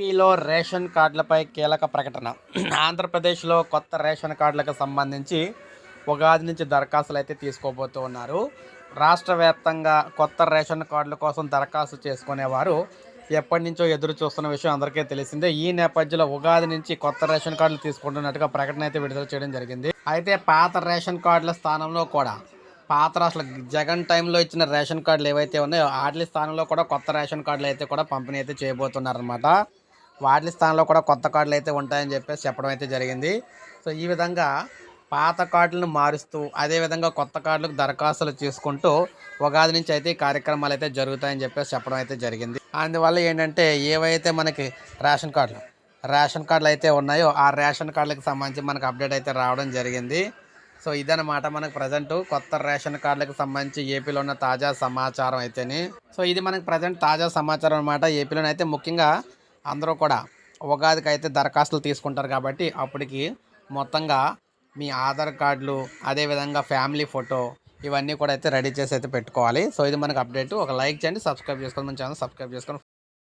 ఏపీలో రేషన్ కార్డులపై కీలక ప్రకటన. ఆంధ్రప్రదేశ్లో కొత్త రేషన్ కార్డులకు సంబంధించి ఉగాది నుంచి దరఖాస్తులు అయితే తీసుకోబోతూ ఉన్నారు రాష్ట్ర వ్యాప్తంగా కొత్త రేషన్ కార్డుల కోసం దరఖాస్తు చేసుకునేవారు ఎప్పటి నుంచో ఎదురు చూస్తున్న విషయం అందరికీ తెలిసిందే. ఈ నేపథ్యంలో ఉగాది నుంచి కొత్త రేషన్ కార్డులు తీసుకుంటున్నట్టుగా ప్రకటన అయితే విడుదల చేయడం జరిగింది. అయితే పాత రేషన్ కార్డుల స్థానంలో కూడా పాత అసలు జగన్ టైంలో ఇచ్చిన రేషన్ కార్డులు ఏవైతే ఉన్నాయో వాటి స్థానంలో కూడా కొత్త రేషన్ కార్డులు అయితే కూడా పంపిణీ అయితే చేయబోతున్నారనమాట వాటి స్థానంలో కూడా కొత్త కార్డులు అయితే ఉంటాయని చెప్పేసి చెప్పడం అయితే జరిగింది. సో ఈ విధంగా పాత కార్డులను మారుస్తూ అదేవిధంగా కొత్త కార్డులకు దరఖాస్తులు చేసుకుంటూ ఉగాది నుంచి అయితే ఈ కార్యక్రమాలు అయితే జరుగుతాయని చెప్పేసి చెప్పడం అయితే జరిగింది. అందువల్ల ఏంటంటే ఏవైతే మనకి రేషన్ కార్డులు రేషన్ కార్డులు అయితే ఉన్నాయో ఆ రేషన్ కార్డులకు సంబంధించి మనకు అప్డేట్ అయితే రావడం జరిగింది. సో ఇదన్నమాట మనకు ప్రజెంట్ కొత్త రేషన్ కార్డులకు సంబంధించి ఏపీలో ఉన్న తాజా సమాచారం అయితేని. సో ఇది మనకు ప్రజెంట్ తాజా సమాచారం అనమాట ఏపీలోనైతే ముఖ్యంగా అందరూ కూడా ఉగాదికి అయితే దరఖాస్తులు తీసుకుంటారు కాబట్టి అప్పటికి మొత్తంగా మీ ఆధార్ కార్డులు అదేవిధంగా ఫ్యామిలీ ఫోటో ఇవన్నీ కూడా అయితే రెడీ చేసి అయితే పెట్టుకోవాలి. సో ఇది మనకు అప్డేట్. ఒక లైక్ చేయండి సబ్స్క్రైబ్ చేసుకోండి. మన ఛానల్ సబ్స్క్రైబ్ చేసుకొని